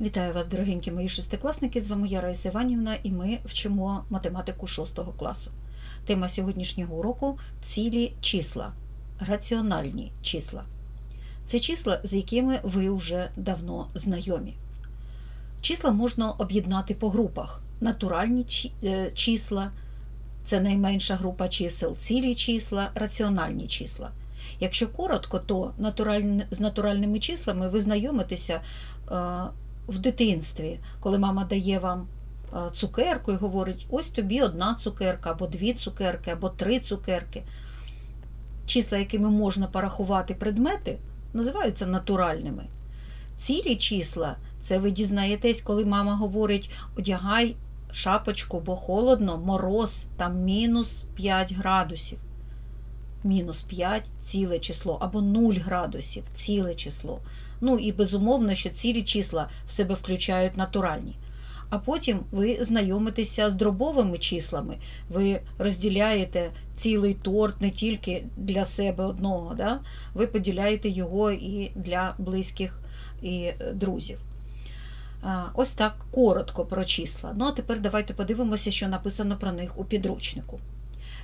Вітаю вас, дорогенькі мої шестикласники. З вами я Раїса Іванівна, і ми вчимо математику 6 класу. Тема сьогоднішнього уроку цілі числа, раціональні числа. Це числа, з якими ви вже давно знайомі. Числа можна об'єднати по групах: натуральні е, числа, це найменша група чисел, цілі числа, раціональні числа. Якщо коротко, то з натуральними числами ви знайомитеся е, в дитинстві, коли мама дає вам е, цукерку і говорить: ось тобі одна цукерка, або дві цукерки, або три цукерки. Числа, якими можна порахувати предмети, називаються натуральними. Цілі числа це ви дізнаєтесь, коли мама говорить: одягай шапочку, бо холодно, мороз, там мінус 5 градусів. Мінус 5 ціле число, або 0 градусів ціле число. Ну і безумовно, що цілі числа в себе включають натуральні. А потім ви знайомитеся з дробовими числами. Ви розділяєте цілий торт не тільки для себе одного, да? ви поділяєте його і для близьких і е, друзів. Ось так коротко про числа. Ну а тепер давайте подивимося, що написано про них у підручнику.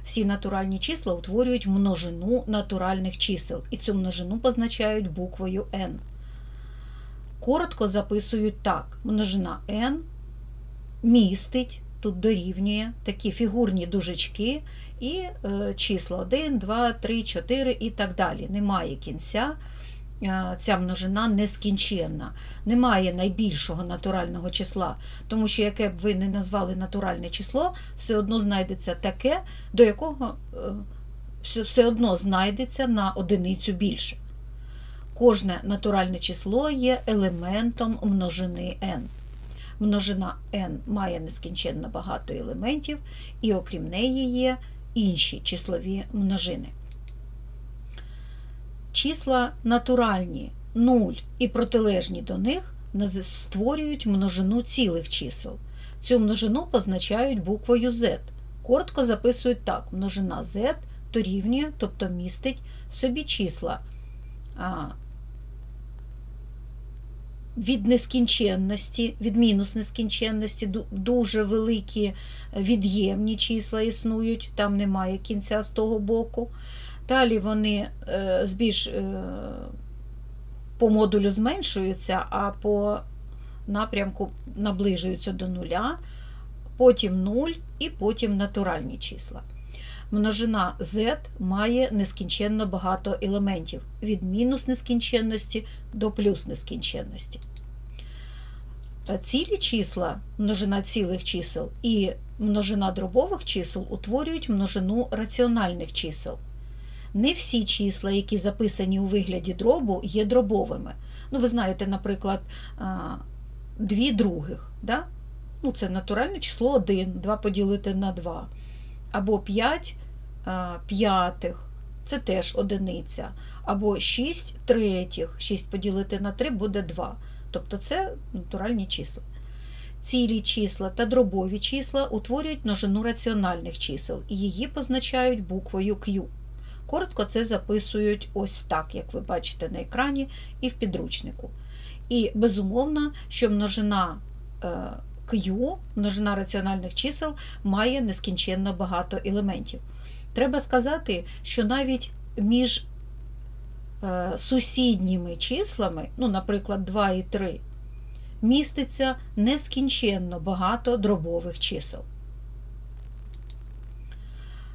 Всі натуральні числа утворюють множину натуральних чисел, і цю множину позначають буквою n. Коротко записують так: множина n містить, тут дорівнює такі фігурні дужечки і е, числа 1, 2, 3, 4 і так далі. Немає кінця. Е, Ця множина нескінченна, немає найбільшого натурального числа, тому що яке б ви не назвали натуральне число, все одно знайдеться таке, до якого е, все- все одно знайдеться на одиницю більше. Кожне натуральне число є елементом множини n. Множина n має нескінченно багато елементів, і окрім неї є інші числові множини. Числа натуральні 0 і протилежні до них створюють множину цілих чисел. Цю множину позначають буквою z. Коротко записують так: множина z дорівнює, тобто містить в собі числа від нескінченності, від мінус нескінченності, дуже великі від'ємні числа існують, там немає кінця з того боку. Далі вони е, збільш е, по модулю зменшуються, а по напрямку наближуються до нуля, потім 0 і потім натуральні числа. Множина z має нескінченно багато елементів від мінус нескінченності до плюс нескінченності. Цілі числа, множина цілих чисел і множина дробових чисел утворюють множину раціональних чисел. Не всі числа, які записані у вигляді дробу, є дробовими. Ну, ви знаєте, наприклад, дві других. Да? Ну, це натуральне число 1, 2 поділити на 2. Або 5 п'ятих, це теж одиниця. Або 6 третіх, 6 поділити на 3 буде 2. Тобто це натуральні числа. Цілі числа та дробові числа утворюють множину раціональних чисел, і її позначають буквою Q. Коротко це записують ось так, як ви бачите на екрані і в підручнику. І безумовно, що множина е, Q, множина раціональних чисел, має нескінченно багато елементів. Треба сказати, що навіть між е, сусідніми числами, ну, наприклад, 2 і 3, міститься нескінченно багато дробових чисел.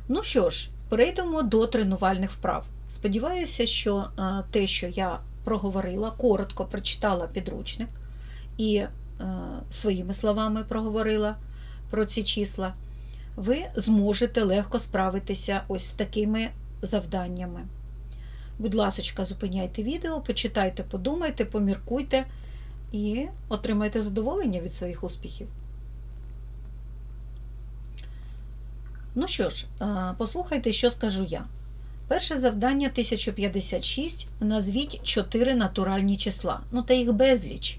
Ну що ж, перейдемо до тренувальних вправ. Сподіваюся, що е, те, що я проговорила, коротко прочитала підручник і е, своїми словами проговорила про ці числа, ви зможете легко справитися ось з такими завданнями. Будь ласка, зупиняйте відео, почитайте, подумайте, поміркуйте і отримайте задоволення від своїх успіхів. Ну що ж, е, послухайте, що скажу я. Перше завдання 1056. Назвіть 4 натуральні числа. Ну, та їх безліч.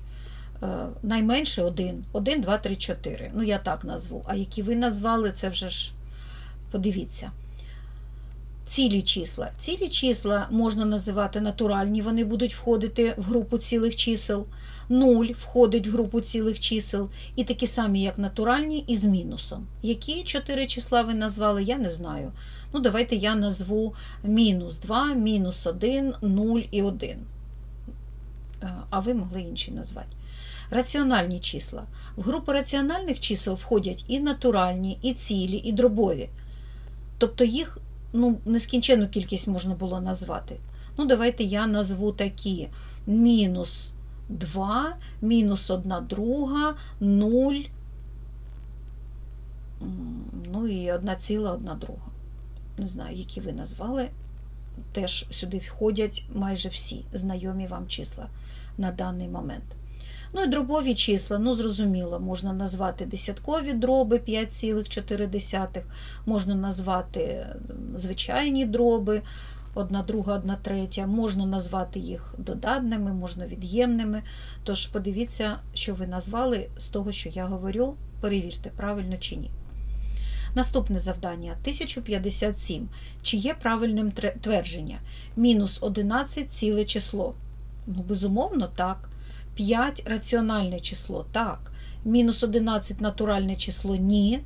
Е, Найменше 1. 1, 2, 3, 4. Ну, я так назву. А які ви назвали, це вже ж подивіться. Цілі числа. Цілі числа можна називати натуральні, вони будуть входити в групу цілих чисел. Нуль входить в групу цілих чисел. І такі самі, як натуральні, і з мінусом. Які чотири числа ви назвали, я не знаю. Ну, давайте я назву мінус 2, мінус 1, 0 і 1. Е, А ви могли інші назвати. Раціональні числа. В групу раціональних чисел входять і натуральні, і цілі, і дробові. Тобто їх ну, нескінченну кількість можна було назвати. Ну, давайте я назву такі: мінус 2, мінус 1 друга, 0, ну і 1 ціла 1 друга. Не знаю, які ви назвали. Теж сюди входять майже всі знайомі вам числа на даний момент. Ну і дробові числа, ну зрозуміло, можна назвати десяткові дроби 5,4, можна назвати звичайні дроби, одна друга, одна третя, можна назвати їх додатними, можна від'ємними. Тож подивіться, що ви назвали з того, що я говорю, перевірте, правильно чи ні. Наступне завдання 1057. Чи є правильним твердження? Мінус 11 ціле число. Ну, безумовно, так. 5 раціональне число. Так. Мінус 11 натуральне число ні.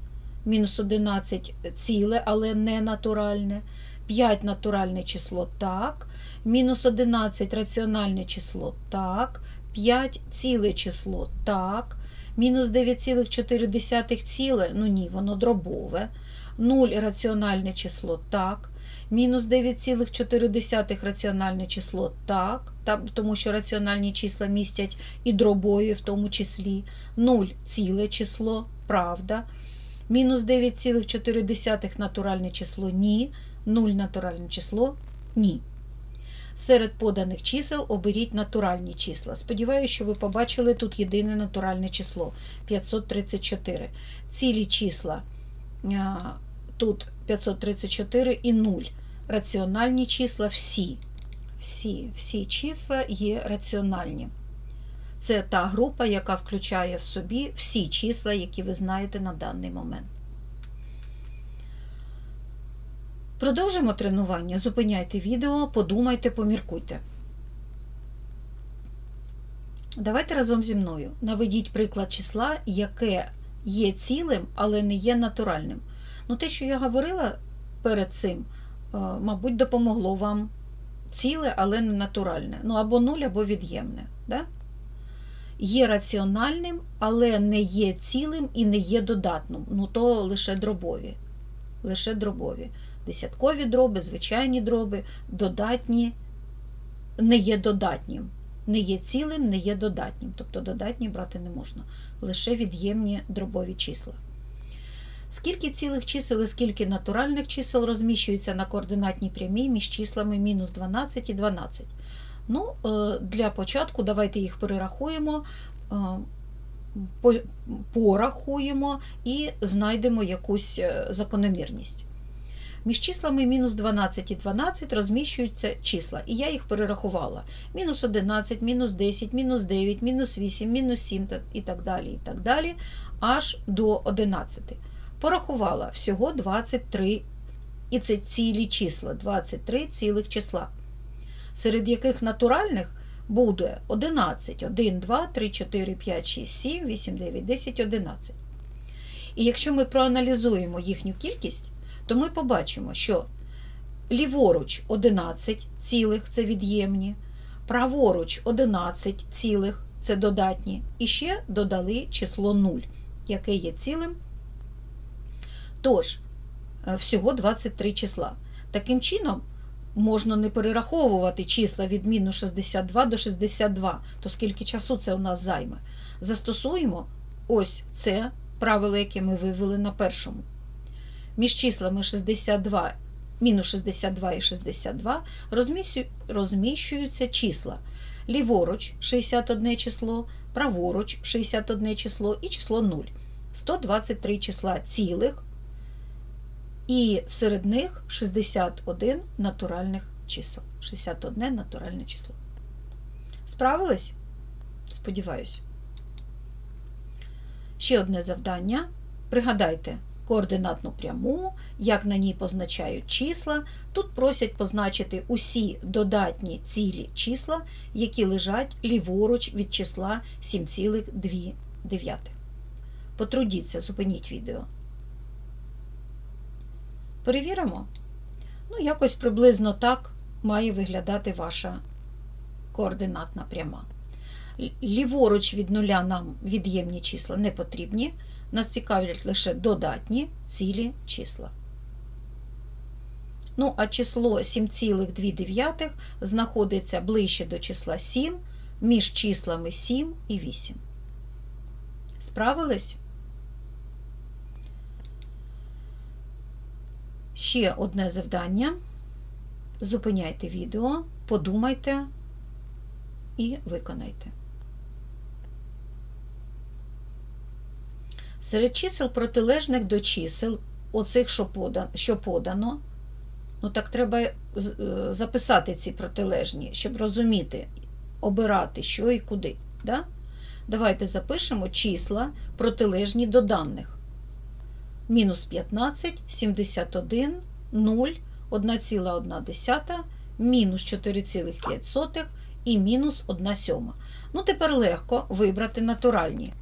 Мінус 11 ціле, але не натуральне. 5 натуральне число так. Мінус 11 раціональне число так. 5 ціле число так. Мінус 9,4 ціле, ну ні, воно дробове. 0 раціональне число так. Мінус 9,4 раціональне число так, тому що раціональні числа містять і дробові в тому числі. 0 ціле число, правда. Мінус 9,4 натуральне число ні. 0 натуральне число ні. Серед поданих чисел оберіть натуральні числа. Сподіваюся, що ви побачили тут єдине натуральне число 534. Цілі числа тут 534 і 0. Раціональні числа всі. Всі, всі числа є раціональні. Це та група, яка включає в собі всі числа, які ви знаєте на даний момент. Продовжимо тренування. Зупиняйте відео, подумайте, поміркуйте. Давайте разом зі мною наведіть приклад числа, яке є цілим, але не є натуральним. Ну, те, що я говорила перед цим, мабуть, допомогло вам ціле, але не натуральне. Ну, або нуль, або від'ємне. Да? Є раціональним, але не є цілим і не є додатним. Ну, то лише дробові. Лише дробові. Десяткові дроби, звичайні дроби, додатні, не є додатнім. Не є цілим, не є додатнім. Тобто додатні брати не можна. Лише від'ємні дробові числа. Скільки цілих чисел і скільки натуральних чисел розміщується на координатній прямій між числами мінус 12 і 12? Ну, е, для початку давайте їх перерахуємо, е, порахуємо і знайдемо якусь е, закономірність. Між числами мінус 12 і 12 розміщуються числа, і я їх перерахувала. Мінус 11, мінус 10, мінус 9, мінус 8, мінус 7 і так далі, і так далі, аж до 11. Порахувала всього 23, і це цілі числа, 23 цілих числа, серед яких натуральних буде 11, 1, 2, 3, 4, 5, 6, 7, 8, 9, 10, 11. І якщо ми проаналізуємо їхню кількість, то ми побачимо, що ліворуч 11 цілих це від'ємні, праворуч 11 цілих це додатні, і ще додали число 0, яке є цілим. Тож, е, всього 23 числа. Таким чином, можна не перераховувати числа від мінус 62 до 62, то скільки часу це у нас займе. Застосуємо ось це правило, яке ми вивели на першому. Між числами 62, мінус 62 і 62 розміщу- розміщуються числа. Ліворуч 61 число, праворуч 61 число і число 0. 123 числа цілих, і серед них 61 натуральних чисел. 61 натуральне число. Справились? Сподіваюсь. Ще одне завдання. Пригадайте, координатну пряму, як на ній позначають числа. Тут просять позначити усі додатні цілі числа, які лежать ліворуч від числа 7,2. Потрудіться, зупиніть відео. Перевіримо. Ну, якось приблизно так має виглядати ваша координатна пряма. Ліворуч від нуля нам від'ємні числа не потрібні. Нас цікавлять лише додатні цілі числа. Ну, а число 7,2 знаходиться ближче до числа 7 між числами 7 і 8. Справились? Ще одне завдання. Зупиняйте відео, подумайте і виконайте. Серед чисел протилежних до чисел, оцих, що подано, ну так треба е, записати ці протилежні, щоб розуміти, обирати, що і куди. Да? Давайте запишемо числа протилежні до даних. Мінус 15, 71, 0, 1,1, мінус 4,5 і мінус 1 сьома. Ну, тепер легко вибрати натуральні.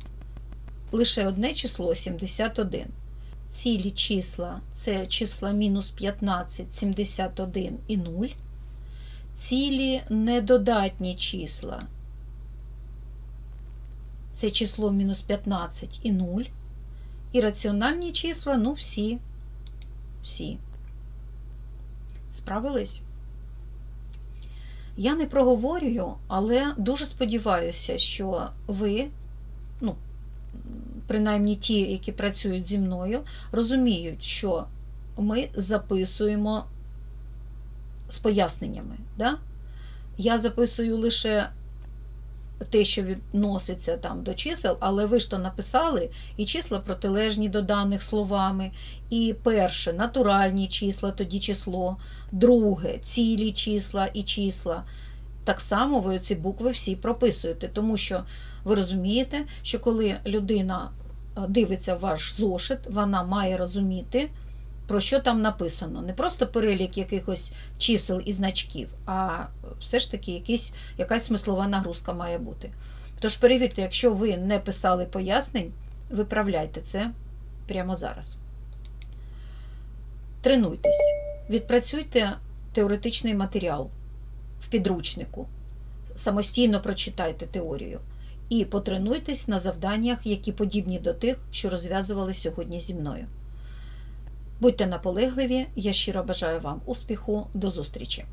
Лише одне число 71. Цілі числа це числа мінус 15, 71 і 0. Цілі недодатні числа це число мінус 15 і 0. І раціональні числа, ну, всі. Всі. Справились? Я не проговорюю, але дуже сподіваюся, що ви, ну, принаймні ті, які працюють зі мною, розуміють, що ми записуємо з поясненнями. Да? Я записую лише те, що відноситься там до чисел, але ви ж то написали і числа протилежні до даних словами, і перше натуральні числа, тоді число, друге цілі числа і числа. Так само ви ці букви всі прописуєте, тому що ви розумієте, що коли людина дивиться ваш зошит, вона має розуміти, про що там написано. Не просто перелік якихось чисел і значків, а все ж таки якісь, якась смислова нагрузка має бути. Тож перевірте, якщо ви не писали пояснень, виправляйте це прямо зараз. Тренуйтесь, відпрацюйте теоретичний матеріал в підручнику, самостійно прочитайте теорію і потренуйтесь на завданнях, які подібні до тих, що розв'язували сьогодні зі мною. Будьте наполегливі, я щиро бажаю вам успіху, до зустрічі!